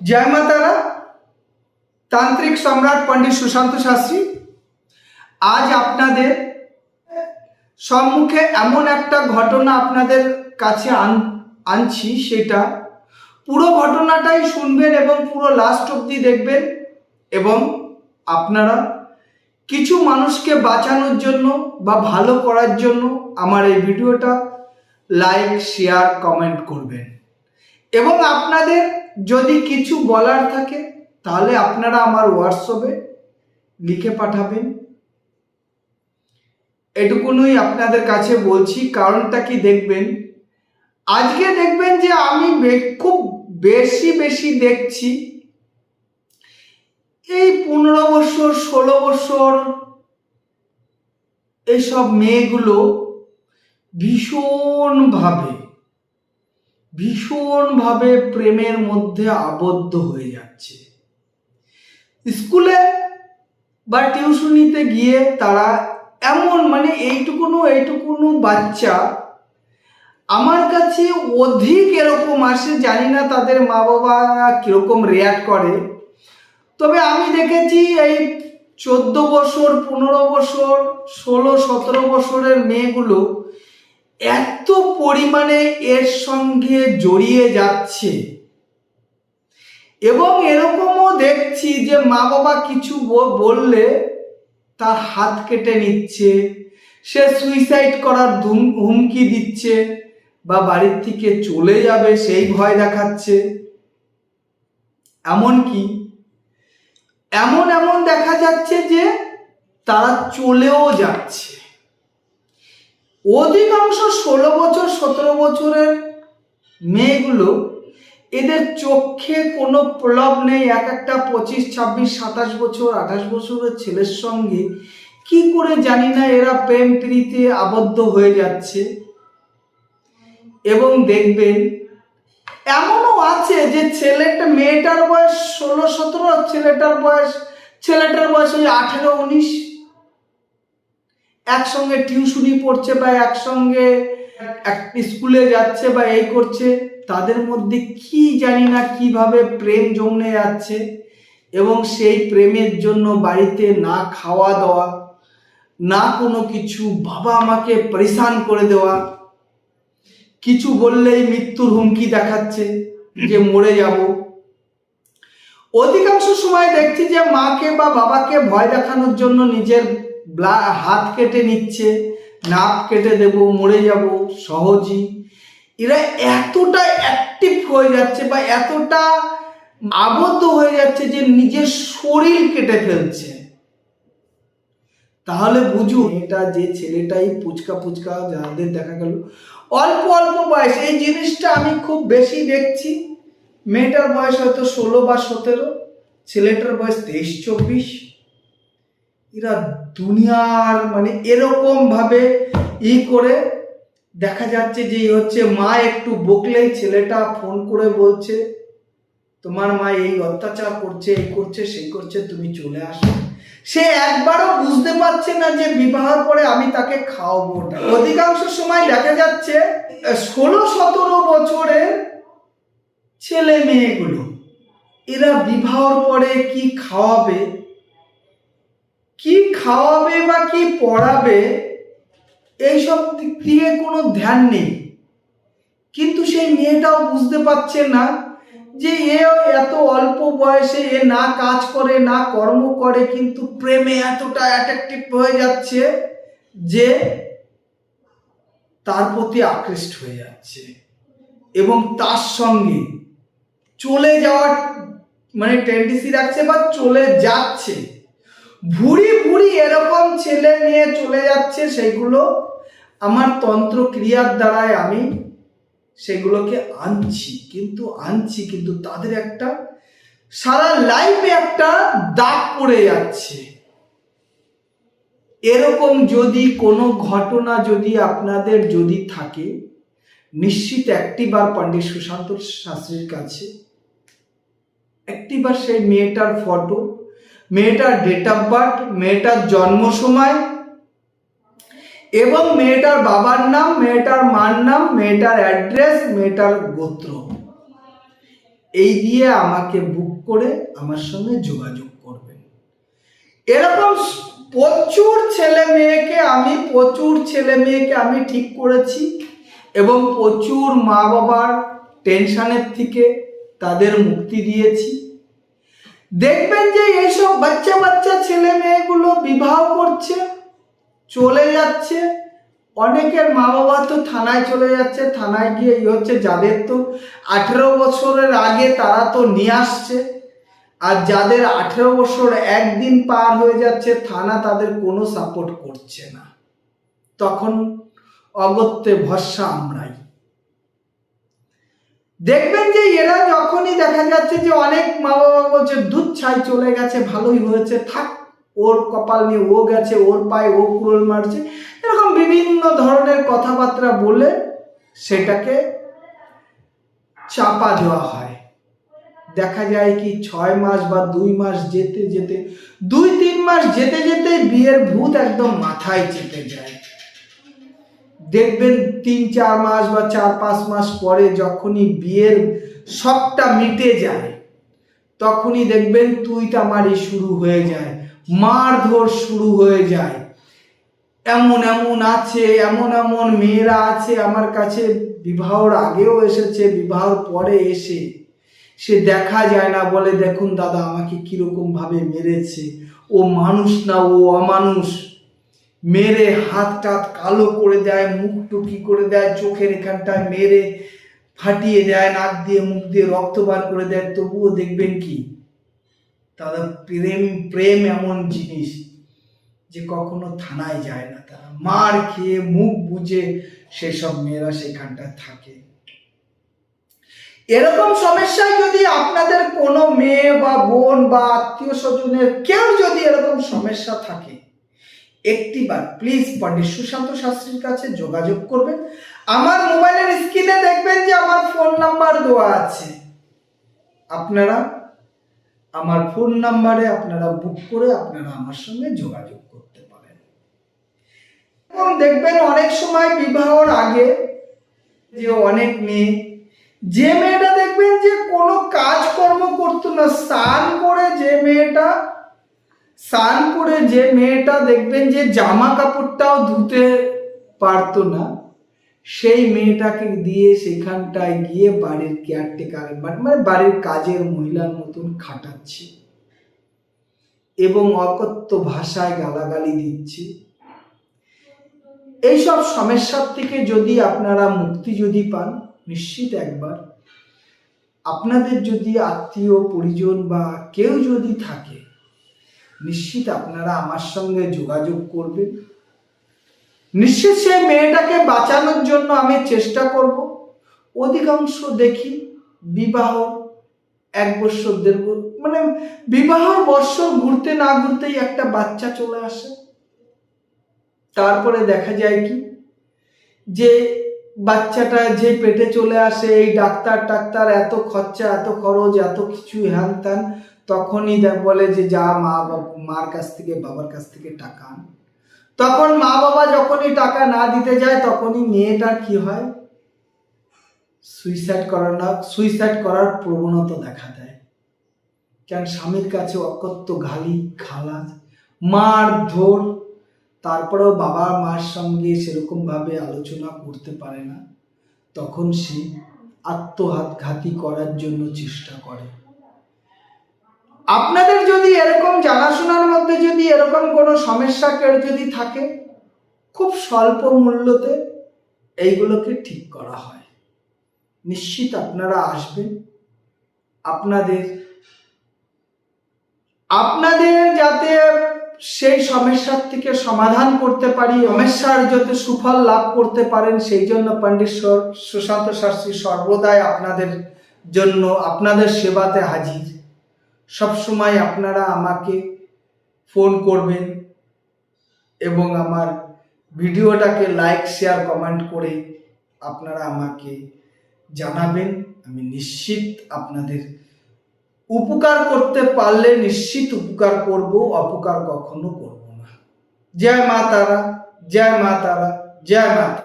জয় মাতারা তান্ত্রিক সম্রাট পণ্ডিত সুশান্ত শাস্ত্রী আজ আপনাদের সম্মুখে এমন একটা ঘটনা আপনাদের কাছে আন আনছি সেটা পুরো ঘটনাটাই শুনবেন এবং পুরো লাস্ট অবধি দেখবেন এবং আপনারা কিছু মানুষকে বাঁচানোর জন্য বা ভালো করার জন্য আমার এই ভিডিওটা লাইক শেয়ার কমেন্ট করবেন এবং আপনাদের যদি কিছু বলার থাকে, তাহলে আপনারা আমার হোয়াটসঅ্যাপে লিখে পাঠাবেন। এটুকুনই আপনাদের কাছে বলছি, কারণটা কি দেখবেন? আজকে দেখবেন যে আমি খুব বেশি বেশি দেখছি। এই পনেরো বছর, ষোলো বছর এইসব মেয়েগুলো ভীষণভাবে ভীষণভাবে প্রেমের মধ্যে আবদ্ধ হয়ে যাচ্ছে। স্কুলে বা টিউশনিতে গিয়ে তারা এমন মানে এইটুকুনো এইটুকুনো বাচ্চা আমার কাছে অধিক এরকম আসে, জানি না তাদের মা বাবা কীরকম রিয়াক্ট করে। তবে আমি দেখেছি এই চোদ্দ বছর, পনেরো বছর, ষোলো, সতেরো বছরের মেয়েগুলো এত পরিমাণে এর সঙ্গে জড়িয়ে যাচ্ছে। এবং এরকমও দেখছি যে মা বাবা কিছু বললে তার হাত কেটে নিচ্ছে, সে সুইসাইড করার হুমকি দিচ্ছে বা বাড়ির থেকে চলে যাবে সেই ভয় দেখাচ্ছে। এমনকি এমন এমন দেখা যাচ্ছে যে তারা চলেও যাচ্ছে। অধিকাংশ ষোলো বছর, সতেরো বছরের মেয়েগুলো এদের চোখে কোনো প্রলব নেই, এক একটা পঁচিশ, ছাব্বিশ, সাতাশ বছর, আঠাশ বছরের ছেলের সঙ্গে। কি করে জানি না এরা প্রেম প্রীতিতে আবদ্ধ হয়ে যাচ্ছে। এবং দেখবেন, এমনও আছে যে ছেলেটা মেয়েটার বয়স ষোলো, সতেরো ছেলেটার বয়স ছেলেটার বয়স ওই আঠেরো, উনিশ। একসঙ্গে টিউশনি পড়ছে বা একসঙ্গে এক স্কুলে যাচ্ছে বা এই করছে, তাদের মধ্যে কি জানি না কীভাবে প্রেম জমে যাচ্ছে এবং সেই প্রেমের জন্য বাড়িতে না খাওয়া দাওয়া, না কোনো কিছু, বাবা আমাকে পরেশান করে দেওয়া, কিছু বললেই মৃত্যুর হুমকি দেখাচ্ছে যে মরে যাব। অধিকাংশ সময় দেখছি যে মাকে বা বাবাকে ভয় দেখানোর জন্য নিজের হাত কেটে নিচ্ছে, নাক কেটে দেব, মরে যাব, সহজই। এরা এতটা অ্যাক্টিভ হয়ে যাচ্ছে বা এতটা আবদ্ধ হয়ে যাচ্ছে যে নিজের শরীর কেটে ফেলছে। তাহলে বুঝুন, এটা যে ছেলেটাই পুচকা পুচকা যাদের দেখা গেল, অল্প অল্প বয়স, এই জিনিসটা আমি খুব বেশি দেখছি। মেয়েটার বয়স হয়তো ষোলো বা সতেরো, ছেলেটার বয়স তেইশ, চব্বিশ। এরা দুনিয়ার মানে এরকম ভাবে ই করে দেখা যাচ্ছে যে হচ্ছে মা একটু বকলেই ছেলেটা ফোন করে বলছে, তোমার মা এই অত্যাচার করছে, এই করছে, সেই করছে, তুমি চলে আসো সে একবারও বুঝতে পারছে না যে বিবাহের পরে আমি তাকে খাওয়াবো। অধিকাংশ সময় দেখা যাচ্ছে, ষোলো সতেরো বছরের ছেলে মেয়েগুলো, এরা বিবাহর পরে কি খাওয়াবে কি খাওয়াবে বা কি পড়াবে, এইসব দিক দিয়ে কোনো ধ্যান নেই। কিন্তু সেই মেয়েটাও বুঝতে পারছে না যে এ এত অল্প বয়সে এ না কাজ করে, না কর্ম করে, কিন্তু প্রেমে এতটা অ্যাট্রাকটিভ হয়ে যাচ্ছে যে তার প্রতি আকৃষ্ট হয়ে যাচ্ছে। এবং তার সঙ্গে চলে যাওয়ার মানে টেন্ডেন্সি রাখছে বা চলে যাচ্ছে। ভুড়ি ভুড়ি এরকম ছেলে নিয়ে চলে যাচ্ছে সেগুলো আমার তন্ত্র ক্রিয়ার দ্বারাই আমি সেগুলোকে আনছি, কিন্তু আনছি, কিন্তু তাদের একটা সারা লাইফে একটা দাগ পড়ে যাচ্ছে। এরকম যদি কোনো ঘটনা যদি আপনাদের যদি থাকে, নিশ্চিত একটিবার পণ্ডিত সুশান্ত শাস্ত্রীর কাছে একটিবার সেই মেয়েটার ফটো মেয়েটার ডেট অফ বার্থ মেয়েটার জন্ম সময় এবং মেয়েটার বাবার নাম, মেয়েটার মার নাম, মেয়েটার অ্যাড্রেস মেয়েটার গোত্র। এই দিয়ে আমাকে বুক করে আমার সঙ্গে যোগাযোগ করবেন। এরকম প্রচুর ছেলে মেয়েকে আমি, প্রচুর ছেলে মেয়েকে আমি ঠিক করেছি, এবং প্রচুর মা বাবার টেনশনের থেকে তাদের মুক্তি দিয়েছি। দেখবেন যে এইসব বাচ্চা বাচ্চা ছেলে মেয়েগুলো বিবাহ করছে, চলে যাচ্ছে। অনেকের মা বাবা তো থানায় চলে যাচ্ছে, থানায় গিয়ে এই হচ্ছে যাদের তো আঠেরো বছরের আগে তারা তো নিয়ে আসছে। আর যাদের আঠেরো বছর একদিন পার হয়ে যাচ্ছে, থানা তাদের কোনো সাপোর্ট করছে না। তখন অগত্যে ভরসা আমরাই। দেখবেন যে এরা যখনই দেখা যাচ্ছে যে অনেক মা বাবা বলছে, দুধ ছাই, চলে গেছে, ভালোই হয়েছে, থাক, ওর কপাল নিয়ে ও গেছে, ওর পায়ে ও কুড়োল মারছে। এরকম বিভিন্ন ধরনের কথাবার্তা বলে সেটাকে চাপা দেওয়া হয়। দেখা যায় কি, ছয় মাস বা দুই মাস যেতে যেতে, দুই, তিন মাস যেতে যেতে বিয়ের ভূত একদম মাথায় চেপে যায়। দেখবেন তিন, চার মাস বা চার, পাঁচ মাস পরে যখনই বিয়ের সবটা মিটে যায়, তখনই দেখবেন তুই তামারি শুরু হয়ে যায়, মারধর শুরু হয়ে যায়। এমন এমন আছে, এমন এমন মেয়েরা আছে আমার কাছে, বিবাহর আগেও এসেছে বিবাহর পরে এসে, সে দেখা যায় না, বলে, দেখুন দাদা, আমাকে কীরকম ভাবে মেরেছে, ও মানুষ না, ও অমানুষ। মেরে হাত টাত কালো করে দেয় মুখ টুকি করে দেয়, চোখের এখানটায় মেরে ফাটিয়ে দেয়, নাক দিয়ে মুখ দিয়ে রক্ত বার করে দেয়, তবুও দেখবেন কি? তাদের প্রেম প্রেম এমন জিনিস যে কখনো থানায় যায় না। তারা মার খেয়ে মুখ বুঝে সেসব মেয়েরা সেখানটায় থাকে। এরকম সমস্যায় যদি আপনাদের কোনো মেয়ে বা বোন বা আত্মীয় স্বজনের কেউ যদি এরকম সমস্যা থাকে একটিবার প্লিজ পণ্ডিত সুশান্ত শাস্ত্রীর কাছে যোগাযোগ করবেন। আমার মোবাইলের স্ক্রিনে দেখবেন যে আমার ফোন নাম্বার দেওয়া আছে। আপনারা আমার ফোন নাম্বারে আপনারা বুক করে আপনারা আমার সঙ্গে যোগাযোগ করতে পারেন। এবং দেখবেন অনেক সময় বিবাহর আগে যে অনেক মেয়ে, যে মেয়েটা দেখবেন যে কোনো কাজকর্ম করতো না, স্নান করে যে মেয়েটা স্নান করে যে মেয়েটা দেখবেন যে জামা কাপড়টাও ধুতে পারতো না, সেই মেয়েটাকে দিয়ে সেখানটায় গিয়ে বাড়ির কেয়ারটেকার মানে বাড়ির কাজের মহিলার মতন খাটাচ্ছি এবং অকথ্য ভাষায় গালাগালি দিচ্ছি। এইসব সমস্যার থেকে যদি আপনারা মুক্তি যদি পান, নিশ্চিত একবার আপনাদের যদি আত্মীয়, পরিজন বা কেউ যদি থাকে নিশ্চিত আপনারা আমার সঙ্গে যোগাযোগ করবেন। নিশ্চিত সেই মেয়েটাকে বাঁচানোর জন্য আমি চেষ্টা করব। অধিকাংশ দেখি বিবাহ এক বছর, দেড় মানে বিবাহর বৎসর ঘুরতে না ঘুরতেই একটা বাচ্চা চলে আসে। তারপরে দেখা যায় কি, যে বাচ্চাটা যে পেটে চলে আসে, এই ডাক্তার টাক্তার এত খরচা, এত খরচ, এত কিছু হ্যান ত্যান তখনই বলে যে, যা মা মার কাছ থেকে, বাবার কাছ থেকে টাকা আন। তখন মা বাবা যখনই টাকা না দিতে যায়, তখনই মেয়েটার কি হয়? সুইসাইড করার না সুইসাইড করার প্রবণতা দেখা দেয়। কেন? স্বামীর কাছে অকত্য ঘালি খালাজ মার ধর। তারপরেও বাবা মার সঙ্গে সেরকম ভাবে আলোচনা করতে পারে না। তখন সে আত্মঘাতী করার জন্য চেষ্টা করে। আপনাদের যদি এরকম জানাশোনার মধ্যে যদি এরকম কোনো সমস্যা কেউ যদি থাকে, খুব স্বল্প মূল্যতে এইগুলোকে ঠিক করা হয়। নিশ্চিত আপনারা আসবেন। আপনাদের আপনাদের যাতে সেই সমস্যার থেকে সমাধান করতে পারি সমস্যার যাতে সুফল লাভ করতে পারেন, সেই জন্য পণ্ডিত সুশান্ত শাস্ত্রী সর্বদাই আপনাদের জন্য, আপনাদের সেবাতে হাজির। সবসময় আপনারা আমাকে ফোন করবেন এবং আমার ভিডিওটাকে লাইক, শেয়ার, কমেন্ট করে আপনারা আমাকে জানাবেন আমি নিশ্চিত আপনাদের উপকার করতে পারলে নিশ্চিত উপকার করব, অপকার কখনো করব না জয় মা তারা, জয় মা তারা, জয় মা।